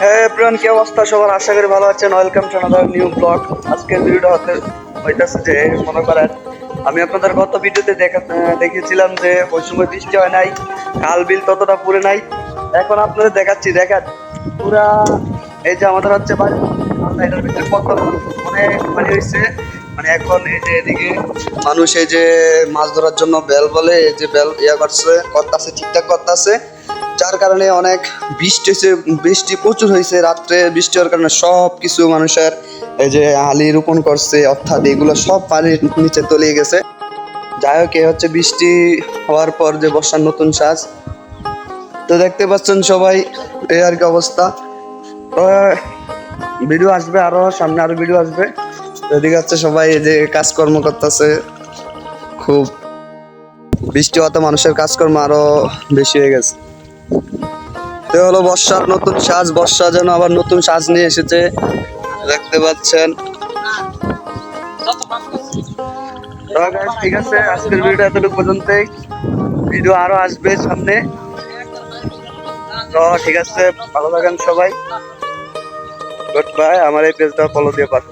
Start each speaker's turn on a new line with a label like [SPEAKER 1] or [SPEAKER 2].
[SPEAKER 1] হ্যাঁ প্রিয়ন কি অবস্থা? সবার আশা করি ভালো আছেন। Welcome to another new blog আজকের ভিডিওটা হতে হইতাছে যে মনে করেন আমি আপনাদের গত ভিডিওতে দেখা আহ, দেখিয়েছিলাম যে ওই সময় বৃষ্টি হয় নাই খাল বিল ততটা পুরে নাই। এখন আপনাদের দেখাচ্ছি দেখেন পুরা এই যে আমাদের হচ্ছে এটার ভিতরে কত অনেক পানি হয়েছে মানে এখন এই যে এদিকে মানুষ এই যে মাছ ধরার জন্য বেল বলে এই যে বেল ইয়া করছে করতেছে ঠিকঠাক করতেছে। যার কারণে অনেক বৃষ্টি হয়েছে বৃষ্টি প্রচুর হয়েছে রাত্রে বৃষ্টি হওয়ার কারণে সব কিছু মানুষের এই যে আলি রোপণ করছে, অর্থাৎ এগুলো সব পানির নিচে তলিয়ে গেছে। যাই হোক, এ হচ্ছে বৃষ্টি হওয়ার পর যে বর্ষার নতুন সাজ। তো দেখতে পাচ্ছেন সবাই এই আর কি অবস্থা। ভিডিও আসবে আরও, সামনে আরও ভিডিও আসবে। এদিকে হচ্ছে সবাই যে কাজকর্ম করতেছে। খুব বৃষ্টি হওয়াতে মানুষের কাজকর্ম আরও বেশি হয়ে গেছে। তো হলো বর্ষার নতুন সাজ। বর্ষা যেন আবার নতুন সাজ নিয়ে এসেছে। দেখতে পাচ্ছেন। ঠিক আছে, আজকের ভিডিও এতটুকু পর্যন্তই। ভিডিও আরও আসবে সামনে। তো ঠিক আছে, ভালো থাকেন সবাই। গুড বাই আমার এই পেজটা ফলো দিয়ে পাশে